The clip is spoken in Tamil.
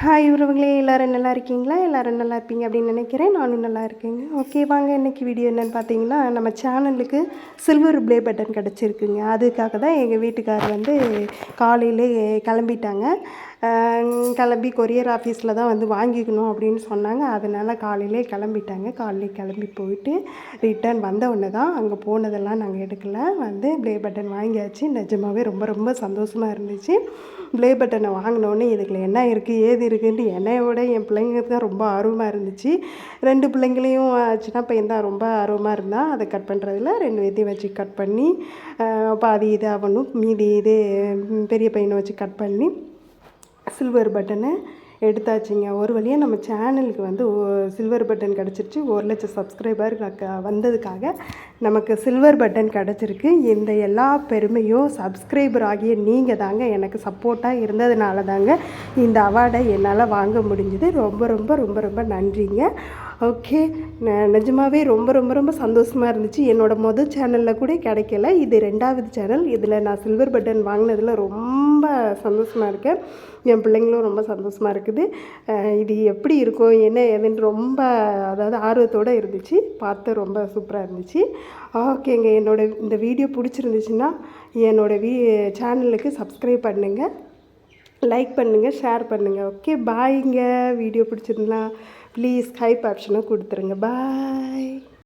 ஹாய் உறவுகளே எல்லோரும் நல்லா இருக்கீங்களா? எல்லோரும் நல்லா இருப்பீங்க அப்படின்னு நினைக்கிறேன். நானும் நல்லா இருக்கேங்க. ஓகே வாங்க இன்றைக்கி வீடியோ என்னென்னு பார்த்தீங்கன்னா நம்ம சேனலுக்கு சில்வர் ப்ளே பட்டன் கிடச்சிருக்குங்க. அதுக்காக தான் எங்கள் வீட்டுக்கார் வந்து காலையிலே கிளம்பிட்டாங்க. கிளம்பி கொரியர் ஆஃபீஸில் தான் வந்து வாங்கிக்கணும் அப்படின்னு சொன்னாங்க. அதனால் காலையிலே கிளம்பிட்டாங்க. காலையிலே கிளம்பி போயிட்டு ரிட்டர்ன் வந்த உடனே தான் அங்கே போனதெல்லாம் நாங்கள் எடுக்கல. வந்து ப்ளே பட்டன் வாங்கியாச்சு. நிஜமாகவே ரொம்ப ரொம்ப சந்தோஷமாக இருந்துச்சு. ப்ளே பட்டனை வாங்கினோடனே இதுக்குள்ள என்ன இருக்குது ஏது இருக்குதுன்ட்டு என்னைய விட என் பிள்ளைங்களுக்கு தான் ரொம்ப ஆர்வமாக இருந்துச்சு. ரெண்டு பிள்ளைங்களையும் அஹ், சின்ன பையன் தான் ரொம்ப ஆர்வமாக இருந்தால் அதை கட் பண்ணுறதுல ரெண்டு பேத்தையும் வச்சு கட் பண்ணி பாதி இது அவனும் மீதி இது பெரிய பையனை வச்சு கட் பண்ணி சில்வர் பட்டனை எடுத்தாச்சுங்க. ஒரு வழியாக நம்ம சேனலுக்கு வந்து சில்வர் பட்டன் கிடச்சிருச்சு. ஒரு லட்சம் சப்ஸ்கிரைபர் வந்ததுக்காக நமக்கு சில்வர் பட்டன் கிடச்சிருக்கு. இந்த எல்லா பெருமையும் சப்ஸ்கிரைபர் ஆகிய நீங்கள் தாங்க எனக்கு சப்போர்ட்டாக இருந்ததுனால தாங்க இந்த அவார்டை என்னால் வாங்க முடிஞ்சுது. ரொம்ப ரொம்ப ரொம்ப ரொம்ப நன்றிங்க. ஓகே. நிஜமாவே ரொம்ப ரொம்ப ரொம்ப சந்தோஷமாக இருந்துச்சு. என்னோடய மொதல் சேனலில் கூட கிடைக்கல. இது ரெண்டாவது சேனல். இதில் நான் சில்வர் பட்டன் வாங்கினதில் ரொம்ப சந்தோஷமாக இருக்கேன். என் பிள்ளைங்களும் ரொம்ப சந்தோஷமாக இருக்குது. இது எப்படி இருக்கும் என்ன ஏதுன்னு ரொம்ப அதாவது ஆர்வத்தோடு இருந்துச்சு. பார்த்து ரொம்ப சூப்பராக இருந்துச்சு. ஓகேங்க. என்னோட இந்த வீடியோ பிடிச்சிருந்துச்சுன்னா என்னோடய வீ சேனலுக்கு சப்ஸ்கிரைப் பண்ணுங்கள் லைக் பண்ணுங்கள் ஷேர் பண்ணுங்கள் ஓகே பாய்ங்க வீடியோ பிடிச்சிருந்தா ப்ளீஸ் ஹைப் ஆப்ஷனை கொடுத்துருங்க. பாய்